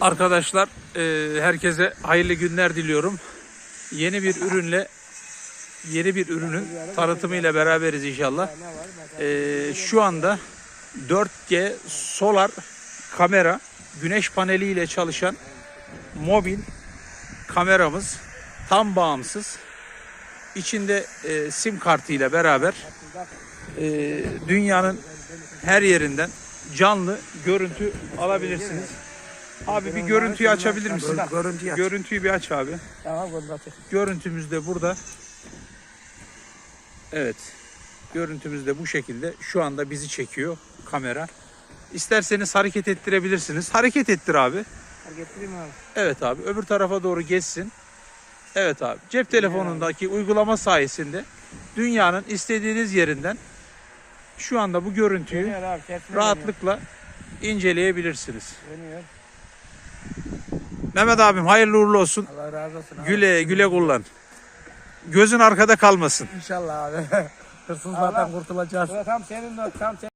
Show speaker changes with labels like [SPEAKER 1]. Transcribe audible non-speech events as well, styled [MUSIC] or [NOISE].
[SPEAKER 1] Arkadaşlar e, herkese hayırlı günler diliyorum. Yeni bir ürünle yeni bir ürünün tanıtımıyla beraberiz inşallah. E, şu anda 4G solar kamera güneş paneliyle çalışan mobil kameramız tam bağımsız. İçinde e, sim kartıyla beraber e, dünyanın her yerinden canlı görüntü alabilirsiniz. Abi bir görüntüyü açabilir misin?
[SPEAKER 2] Görüntüyü aç.
[SPEAKER 1] Görüntüyü bir aç abi.
[SPEAKER 2] Tamam aç.
[SPEAKER 1] Görüntümüz de burada. Evet. Görüntümüz de bu şekilde. Şu anda bizi çekiyor kamera. İsterseniz hareket ettirebilirsiniz. Hareket ettir abi.
[SPEAKER 2] Getireyim abi.
[SPEAKER 1] Evet abi. Öbür tarafa doğru geçsin. Evet abi. Cep telefonundaki uygulama sayesinde dünyanın istediğiniz yerinden şu anda bu görüntüyü
[SPEAKER 2] Dönüyor abi.
[SPEAKER 1] rahatlıkla inceleyebilirsiniz.
[SPEAKER 2] Dönüyor. dönüyor.
[SPEAKER 1] Mehmet abim hayırlı uğurlu olsun.
[SPEAKER 2] Allah razı olsun abi.
[SPEAKER 1] Güle güle kullan. Gözün arkada kalmasın.
[SPEAKER 2] İnşallah abi. [LAUGHS] Hırsızlardan kurtulacağız. Tam senin de tam senin.